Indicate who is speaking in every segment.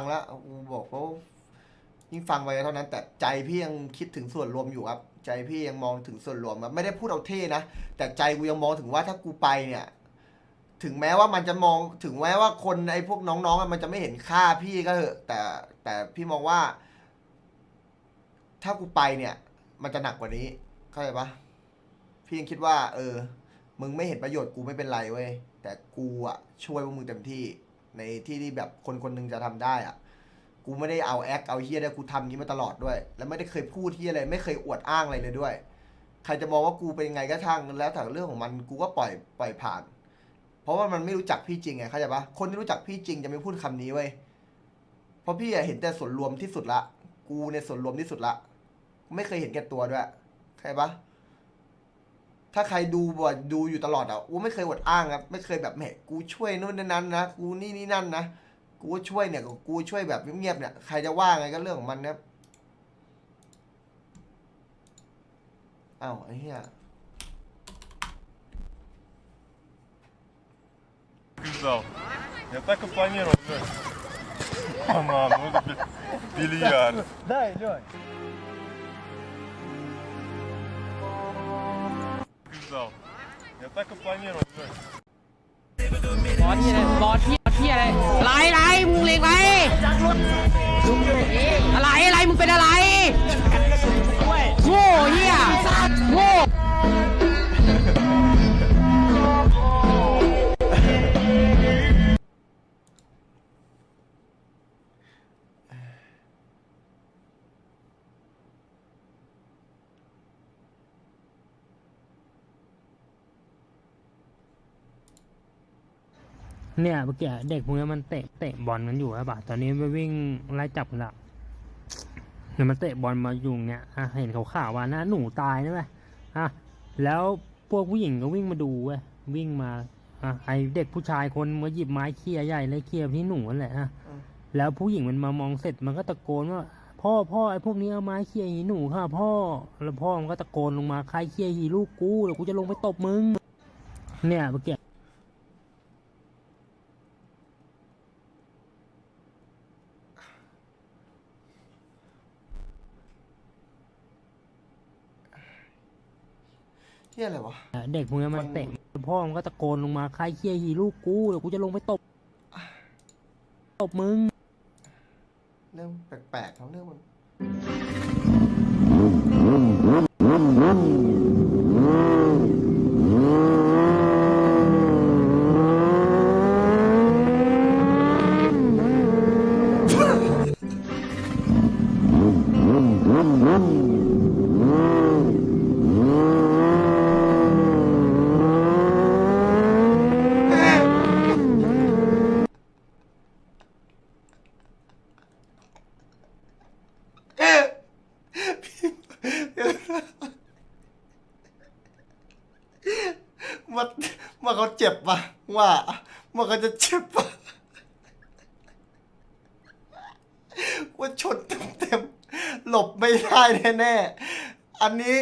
Speaker 1: ฟังแล้วกูบอกเขายิ่งฟังไปเท่านั้น แต่ใจพี่ยังคิดถึงส่วนรวมอยู่ครับ ใจพี่ยังมองถึงส่วนรวมครับไม่ได้พูดเอาเท่นะแต่ใจกูยังมองถึงว่าถ้ากูไปเนี่ย ถึงแม้ว่ามันจะมองถึงแม้ว่าคนไอ้พวกน้องๆมันจะไม่เห็นค่าพี่ก็เถอะแต่แต่พี่มองว่า ถ้ากูไปเนี่ย มันจะหนักกว่านี้เข้าใจปะพี่ยังคิดว่า เออ มึงไม่เห็นประโยชน์กูไม่เป็นไรเว้ยแต่กูอะช่วยพวกมึงเต็มที่ ในที่ที่แบบคนคนหนึ่งจะทำได้อะกูไม่ได้เอาแอคเอาเฮียได้กูทำนี้มาตลอดด้วย แล้วไม่ได้เคยพูดเฮียอะไรไม่เคยอวดอ้างอะไรเลยด้วย ใครจะมองว่ากูเป็นไงก็ช่างแล้วแต่เรื่องของมันกูก็ปล่อยปล่อยผ่าน เพราะว่ามันไม่รู้จักพี่จริงไงเข้าใจปะคนที่รู้จักพี่จริงจะไม่พูดคำนี้เว้ยเพราะพี่เห็นแต่ส่วนรวมที่สุดละ กูในส่วนรวมที่สุดละ ไม่เคยเห็นแก่ตัวด้วยเข้าใจปะ ถ้าใครดูบอดูอยู่ตลอดอ่ะกูไม่เคยอวดอ้างครับไม่เคยแบบแหมกูช่วยนู่นนั่นนะกูนี่นี่นั่นนะกูก็ช่วยเนี่ยกูช่วยแบบเงียบๆเนี่ยใครจะว่าไงก็เรื่องของมันนะครับอ้าวไอ้เหี้ย
Speaker 2: Сказал. Я так и планировал, Лёнь. Мама, ну это бли- бильярд.
Speaker 3: Дай, Лёнь.
Speaker 2: Я так и планировал, Лёнь.
Speaker 4: เนี่ย
Speaker 5: เมื่อกี้เด็กพวกนี้มันเตะเตะบอลกันอยู่ใช่ปะตอนนี้ไปวิ่งไล่จับกันละเนี่ยมันเตะบอลมาอยู่เนี่ยอะเห็นเขาข่าวว่านะหนูตายนะเว้ยอะแล้วพวกผู้หญิงก็วิ่งมาดูเว้ยวิ่งมาอะไอเด็กผู้ชายคนมาหยิบไม้เขี่ยใหญ่เลยเขี่ยไปที่หนูนั่นแหละอะแล้วผู้หญิงมันมามองเสร็จมันก็ตะโกนว่าพ่อพ่อไอพวกนี้เอาไม้เขี่ยหีหนูค่ะ พ่อแล้วพ่อมันก็ตะโกนลงมาใครเขี่ยหีลูกกูเดี๋ยวกูจะลงไปตบมึงเนี่ยเมื่อกี้
Speaker 1: เหี้ยอะไรวะ
Speaker 5: เด็กพวกนี้มันเตะพ่อมันก็ตะโกนลงมาใครเคียร์ฮีลูกกูเดี๋ยวกูจะลงไปตบตบมึง
Speaker 1: เรื่องแปลกๆทั้งเรื่องมัน ว่าว่า เจ็บปะว่าว่าเขาจะเจ็บปะว่าชนเต็มๆหลบไม่ได้แน่ๆอันนี้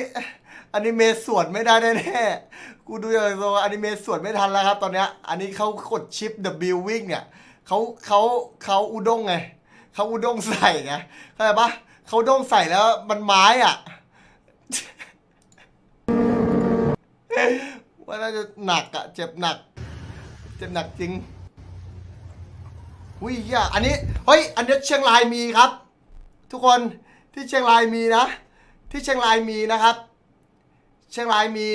Speaker 1: อันนี้เมย์สวนไม่ได้แน่ๆกูดูอย่างโซอนิเมย์สวนไม่ทันแล้วครับ ตอนเนี้ย อันนี้เขากดชิป W วิ่งเนี่ยเขาเขาเขาอุด้งไงเขาอุด้งใส่ไงเข้าใจปะเขาด้งใส่แล้วมันไม้อะ ว่าน่าจะหนักอะเจ็บหนัก เจ็บหนักจริงอุ้ยอะอันนี้เฮ้ยอันนี้เชียงรายมีครับ ทุกคนที่เชียงรายมีนะ ที่เชียงรายมีนะครับ เชียงรายมี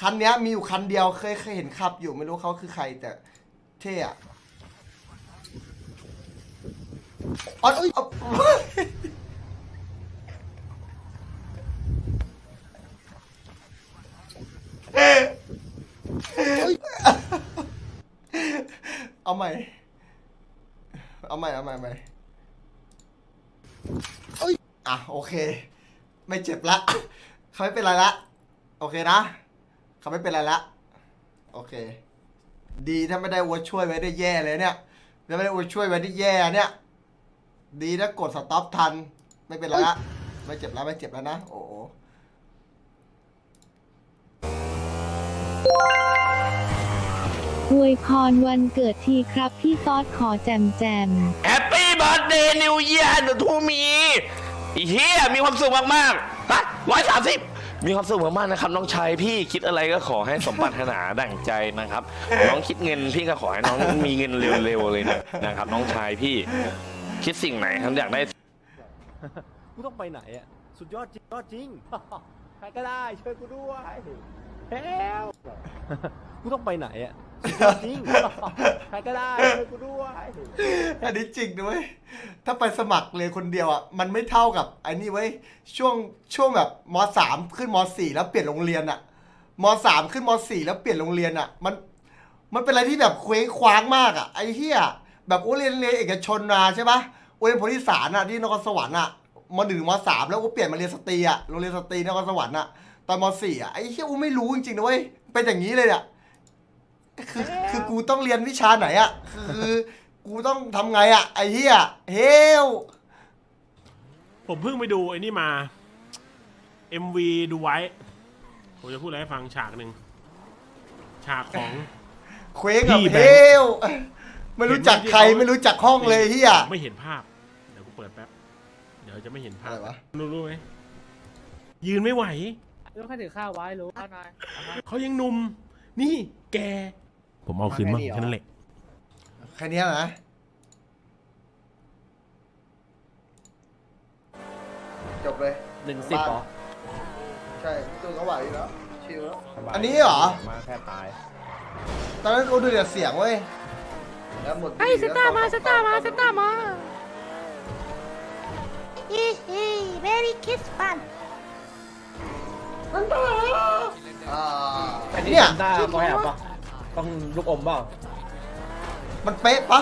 Speaker 1: คันนี้มีอยู่คันเดียวเคยเคยเห็นขับอยู่ไม่รู้เขาคือใครแต่เท่อะอ๋อเอ้ยเอาเอา ใหม่ เอาใหม่ เอาใหม่ใหม่เอ้ย อะ โอเค ไม่เจ็บละ เขาไม่เป็นไรละ โอเคนะ เขาไม่เป็นไรละ โอเค ดีถ้าไม่ได้วัวช่วยไว้ได้แย่เลยเนี่ยถ้าไม่ได้วัวช่วยไว้ได้แย่เนี่ย ดีนะกดสต็อปทัน ไม่เป็นไรละ ไม่เจ็บแล้วไม่เจ็บแล้วนะ โอ้
Speaker 6: อวยพรวันเกิดทีครับพี่ต๊อดขอแจมแจม
Speaker 4: แฮปปี้
Speaker 3: birthday New Year หนูทูมีอีเฮียมีความสุขมากๆฮะร้อยสามสิบมีความสุขมากๆนะครับน้องชายพี่คิดอะไรก็ขอให้สมปรารถนาดั่งใจนะครับ น้องคิดเงินพี่ก็ขอให้น้องมีเงินเร็วๆเลยนะนะครับ น้องชายพี่คิดสิ่งไหนครับอยากได้
Speaker 6: กูต้องไปไหนอะสุดยอดจริงยอดจริงใครก็ได้ช่วยกูด้วยเฮลกูต้องไปไหนอะสุดยอด จริงใครก็ได้ช่วยกูด้วย
Speaker 1: อันนี้จริงด้วยถ้าไปสมัครเรียนคนเดียวอะ มันไม่เท่ากับไอ้นี่เว้ยช่วงช่วงแบบมสามขึ้นมสี่แล้วเปลี่ยนโรงเรียนอะมสามขึ้นมสี่แล้วเปลี่ยนโรงเรียนอะ มัน มันเป็นอะไรที่แบบเคว้งคว้างมากอะไอ้เหี้ยแบบโอ้เรียนเรียนเอกชนมาใช่ปะโอ้เรียนโพธิสารอะที่นครสวรรค์อะมหนึ่งมสามแล้วก็เปลี่ยนมาเรียนสตรีอะโรงเรียนสตรีนครสวรรค์อะตอนมสี่อะไอ้เหี้ยกูไม่รู้จริงๆนะเว้ยเป็นอย่างนี้เลยอะ คือคือกูต้องเรียนวิชาไหนอะคือกูต้องทำไงอะไอ้เหี้ยเฮล
Speaker 7: ผมเพิ่งไปดูไอ้นี่มา MV ดูไว้ ผมจะพูดอะไรให้ฟังฉากหนึ่ง ฉากของ
Speaker 1: เคว้งกับ
Speaker 7: พี่แบ
Speaker 1: เฮ
Speaker 7: งค์
Speaker 1: ลไม่รู้จักใครไม่รู้จักห้องเลยเฮีย
Speaker 7: ไม่เห็นภาพ เดี๋ยวกูเปิดแป๊บ เดี๋ยวจะไม่เห็นภาพ
Speaker 1: อะไรวะ
Speaker 7: รู้รู้ไหมยืนไม่ไหว
Speaker 4: ลูกค้าถือข้าวไว้รู้หน่อย
Speaker 7: เขายังหนุ่ม นี่แก ผมเอาคืนมั่งแค่นั้นแหละ
Speaker 1: แค่เนี้ยนะจบเลย
Speaker 6: หนึ่งสิบเหรอ
Speaker 1: ใช่ตัวเขาไหวอยู่แล้วชิลแล้วอันนี้เหรอ
Speaker 6: มาแค่ตาย
Speaker 1: ตอนนั้นกูดูแต่เสียงเว้ยแล้วหมด
Speaker 4: ไอ้สตาร์มาสตาร์มาสตาร์มา
Speaker 8: ฮิฮิเมรี่คิสฟัน
Speaker 1: อ่า
Speaker 6: อันนี้
Speaker 1: เนี่ย
Speaker 6: ทำได้ต้องแอบปะ ต้องลูกอมเปล่า
Speaker 1: มันเป๊ะปะ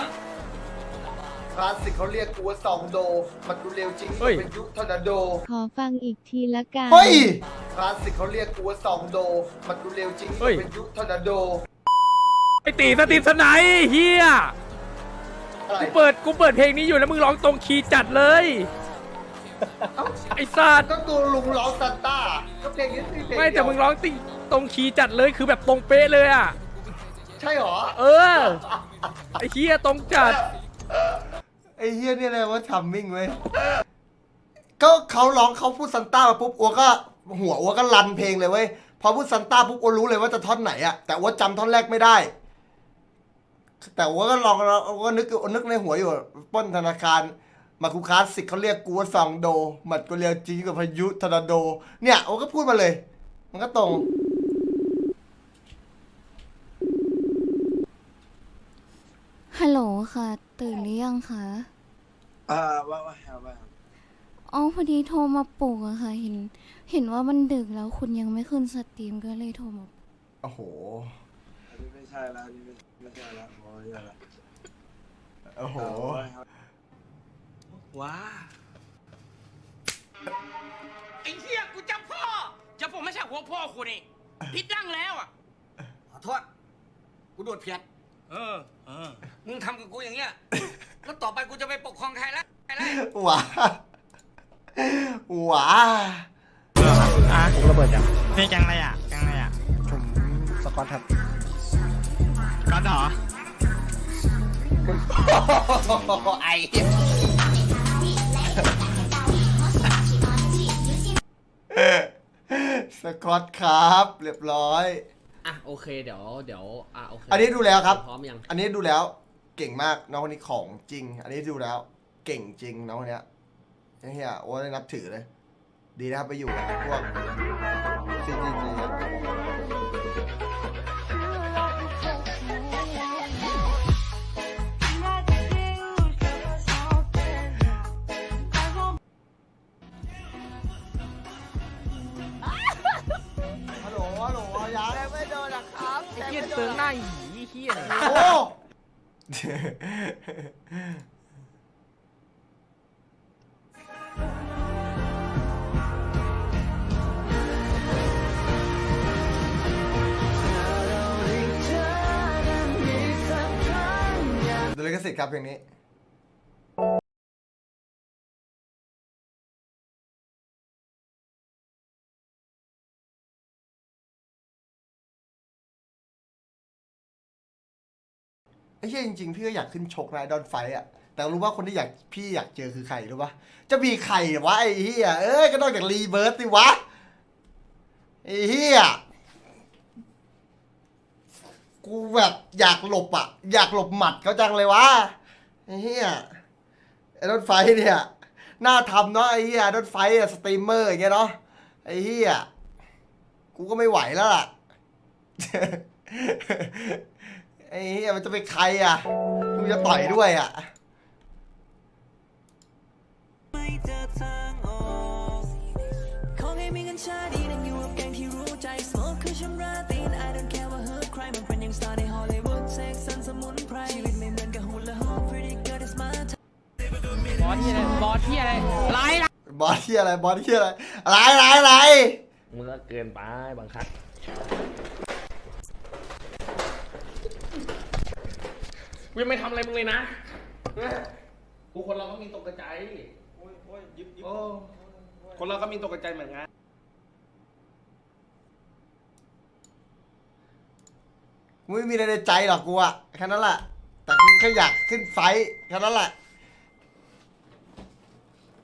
Speaker 1: คลาสสิกเขาเรียกกูว่าซองโด มันดูเร็วจริง
Speaker 7: เฮ้ย
Speaker 1: เป็นยุคทอร์นาโด
Speaker 9: ขอฟังอีกทีละกัน
Speaker 1: เฮ้ย คลาสสิกเขาเรียกกูว่าซองโด มันดูเร็วจริง
Speaker 7: เฮ้ย
Speaker 1: เป็นยุคทอร์นาโด
Speaker 4: ไอตีสติสไนเฮีย
Speaker 1: อะไร
Speaker 4: กูเปิดกูเปิดเพลงนี้อยู่แล้วมึงร้องตรงคีย์จัดเลยไอสัตว์
Speaker 1: ก็ตัวลุงร้องซันต้าก็เพลงนี้คือเพลง
Speaker 4: ไม่แต่
Speaker 1: เดียว
Speaker 4: มึงร้องติตรงคีย์จัดเลยคือแบบตรงเป๊ะเลยอะ
Speaker 1: ใช่หรอ
Speaker 4: เออ ไอเฮียตรงจัด
Speaker 1: ไอ้เฮียนี่อะไรว่าทัมมิ่งเว้ยก็เขาร้องเขาพูดซันต้ามาปุ๊บอัวก็หัวอัวก็รันเพลงเลยเว้ยพอพูดซันต้าปุ๊บอัวรู้เลยว่าจะท่อนไหนอะแต่อัวจำท่อนแรกไม่ได้ แต่อัวก็ลองอัวก็นึกนึกในหัวอยู่ปล้นธนาคาร มาคูคลาสสิกเขาเรียกกูว่าซองโดหมัดกูเรียกจีกับพายุทอร์นาโด เนี่ยอัวก็พูดมาเลย มันก็ตรง
Speaker 9: ฮัลโหลค่ะ ตื่นหรือยังคะ
Speaker 10: อ่าว่าว่าว่าว่า
Speaker 9: อ๋อพอดีโทรมาปลุกอะค่ะ เห็น เห็นว่ามันดึกแล้วคุณยังไม่ขึ้นสตรีมก็เลยโทรมา
Speaker 1: โอ้โห
Speaker 10: อันนี้ไม่ใช่แล้วอันนี้ไม่ไม่ใช่แล้วโอ้ยอะไร
Speaker 1: โอ้โห
Speaker 10: ว้า
Speaker 4: ไอ้เฮียกูจะพ่อจะผมไม่ใช่หัวพ่อกูนี่ผิดดั้งแล้วอะ
Speaker 3: ขอโทษกูโดดเพียด
Speaker 4: เออ เออ มึงทำกับกูอย่างเงี้ย แล้วต่อไปกูจะไปปกครองใครละใครละ
Speaker 1: หวาหวา
Speaker 4: อะกูระเบิดจังนี่จังไรอะจังไรอะ
Speaker 1: ผมสกอตครับ
Speaker 4: ก็เหรอ
Speaker 1: ไอสกอตครับ เรียบร้อย
Speaker 6: อะโอเคเดี๋ยวเดี๋ยวอะโอเค
Speaker 1: อันนี้ดูแล้วครับ
Speaker 6: พร้อมยัง
Speaker 1: อันนี้ดูแล้วเก่งมากน้องคนนี้ของจริง อันนี้ดูแล้ว เก่งจริงน้องคนเนี้ยเฮียโอ้ยนับถือเลย ดีนะครับไปอยู่กับพวกจริงจ ฮีย
Speaker 4: เติงหน้าหีเฮีย
Speaker 1: โอ้ดูลิขสิทธิ์ครับเพลงนี้ เหี้ยจริงๆพี่ก็อยากขึ้นชกนะไอดอนไฟอะแต่รู้ว่าคนที่อยากพี่อยากเจอคือใครรู้ปะจะมีใครวะไอ้เหี้ยเอ้ยก็นอกจากรีเบิร์ตสิวะไอ้เหี้ยกูแบบอยากหลบอะ อยากหลบหมัดเขาจังเลยวะไอ้เหี้ยไอ้รถไฟเนี่ยน่าทำเนาะไอ้เหี้ยรถไฟอะสตรีมเมอร์อย่างเงี้ยเนาะไอ้เหี้ยกูก็ไม่ไหวแล้วล่ะ อ้เหี้ยมันจะเป็นใครอะกูจะต่อยด้วยอะ
Speaker 11: ขอให้มีเงินชาดีนั่งอยู่กับแกงที่รู้ใจ smoke คือชำระตีน I don't care ว่า hurt ใครมันเป็นอย่างสตาร์ในฮอลลีวูดเซ็กซันสมุนไพรชีวิตไม่เหมือนกับหุ่นละห้อง pretty girl is my type
Speaker 5: บอสที่อะไรบอสที่อะไรไล่
Speaker 1: บอสที่อะไรบอสที่อะไรอะไรอะไรอะไร
Speaker 3: มึงก็เกินไปบางครั้ง กูยังไม่ทำอะไรมึงเลยนะกูคนเราก็มีตกกระจายโอ้คนเราก็มีตกกระจายเหมือนกัน
Speaker 1: กูไม่มีอะไรในใจหรอกกูอะแค่นั้นแหละแต่กูแค่อยากขึ้นไฟท์แค่นั้นแหละ